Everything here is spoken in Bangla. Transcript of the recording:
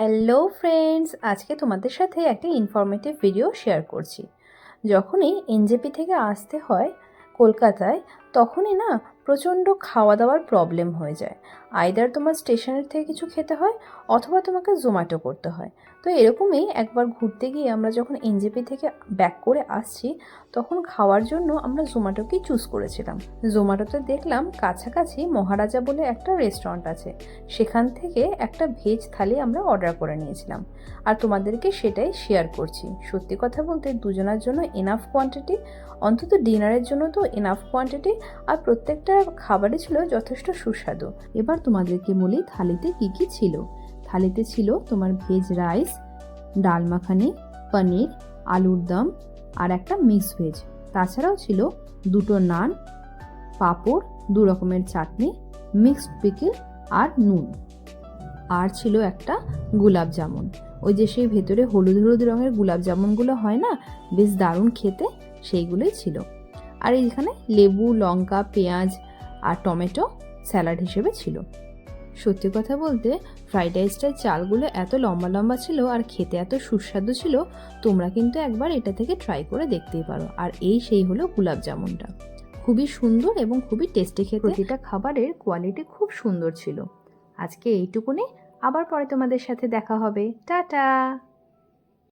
হ্যালো ফ্রেন্ডস, আজকে তোমাদের সাথে একটা ইনফরমেটিভ ভিডিও শেয়ার করছি। যখনই এনজেপি থেকে আসতে হয় কলকাতায় তখনই না প্রচণ্ড খাওয়া দাওয়ার প্রবলেম হয়ে যায়। আইদার তোমার স্টেশনের থেকে কিছু খেতে হয় অথবা তোমাকে জোম্যাটো করতে হয়। তো এরকমই একবার ঘুরতে গিয়ে আমরা যখন এনজেপি থেকে ব্যাক করে আসছি, তখন খাওয়ার জন্য আমরা জোম্যাটোকেই চুজ করেছিলাম। জোম্যাটোতে দেখলাম কাছাকাছি মহারাজা বলে একটা রেস্টুরেন্ট আছে। সেখান থেকে একটা ভেজ থালি আমরা অর্ডার করে নিয়েছিলাম। আর তোমাদেরকে সেটাই শেয়ার করছি। সত্যি কথা বলতে দুজনের জন্য এনাফ কোয়ান্টিটি অন্তত ডিনারের জন্য তো এনাফ কোয়ান্টিটি আর প্রত্যেকটা খাবারই ছিল যথেষ্ট সুস্বাদু। এবার তোমাদেরকে বলি থালিতে কি কি ছিল। থালিতে ছিল তোমার ভেজ রাইস, ডাল মাখানি, পনির, আলুর দম আর একটা মিক্স ভেজ। তাছাড়াও ছিল দুটো নান, পাঁপড়, দু রকমের চাটনি, মিক্সড পিকেল আর নুন। আর ছিল একটা গোলাপ জামুন। ওই যে সেই ভেতরে হলুদ হলুদ রঙের গোলাপ জামুনগুলো হয় না, বেশ দারুণ খেতে, সেইগুলোই ছিল। আর এইখানে লেবু, লঙ্কা, পেঁয়াজ আর টমেটো স্যালাড হিসেবে ছিল। সত্যি কথা বলতে, ফ্রাইড রাইসটার চালগুলো এত লম্বা লম্বা ছিল আর খেতে এত সুস্বাদু ছিল, তোমরা কিন্তু একবার এটা থেকে ট্রাই করে দেখতেই পারো। আর এই সেই হলো গোলাপ জামুনটা। খুবই সুন্দর এবং খুবই টেস্টি খেতে। প্রতিটা খাবারের কোয়ালিটি খুব সুন্দর ছিল। আজকে এইটুকুনি। আবার পরে তোমাদের সাথে দেখা হবে। টাটা!